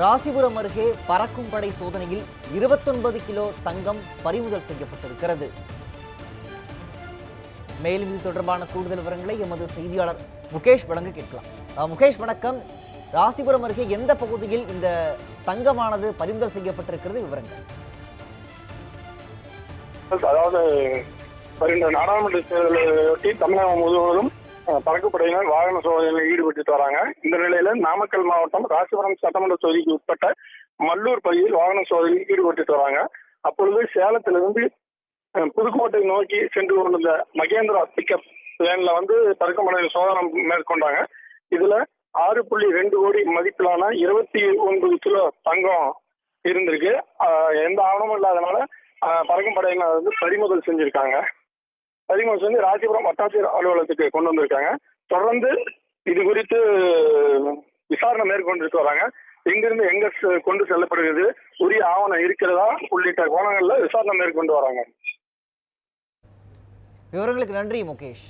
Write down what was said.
ராசிபுரம் அருகே பறக்கும் படை சோதனையில் இருபத்தொன்பது கிலோ தங்கம் பறிமுதல் செய்யப்பட்டிருக்கிறது. மேலும் இது தொடர்பான கூடுதல் விவரங்களை எமது செய்தியாளர் முகேஷ் வழங்க கேட்கலாம். முகேஷ் வணக்கம். ராசிபுரம் அருகே எந்த பகுதியில் இந்த தங்கமானது பறிமுதல் செய்யப்பட்டிருக்கிறது? விவரங்கள். அதாவது வருகின்ற நாடாளுமன்ற தேர்தலையொட்டி தமிழகம் முழுவதும் அஹ், பறக்கப்படையினர் வாகன சோதனையில் ஈடுபட்டு வராங்க. இந்த நிலையில நாமக்கல் மாவட்டம் ராசிபுரம் சட்டமன்ற தொகுதிக்கு உட்பட்ட மல்லூர் பகுதியில் வாகன சோதனையில் ஈடுபட்டு வராங்க. அப்பொழுது சேலத்திலிருந்து புதுக்கோட்டை நோக்கி சென்று கொண்டிருந்த மகேந்திரா பிக்கப் வேன்ல வந்து பறக்கப்படையில் சோதனை மேற்கொண்டாங்க. இதுல ஆறு புள்ளி ரெண்டு கோடி மதிப்பிலான இருபத்தி ஒன்பது கிலோ தங்கம் இருந்திருக்கு. எந்த ஆவணமும் இல்லாதனால பறக்கும் படையினர் வந்து பறிமுதல் செஞ்சிருக்காங்க. பறிமுதல் வந்து ராசிபுரம் வட்டாட்சியர் அலுவலகத்துக்கு கொண்டு வந்திருக்காங்க. தொடர்ந்து இது குறித்து விசாரணை மேற்கொண்டுட்டு வராங்க. எங்கிருந்து எங்க கொண்டு செல்லப்படுகிறது உரிய ஆவணம் இருக்கிறதா உள்ளிட்ட கோணங்கள்ல விசாரணை மேற்கொண்டு வராங்க. விவரங்களுக்கு நன்றி முகேஷ்.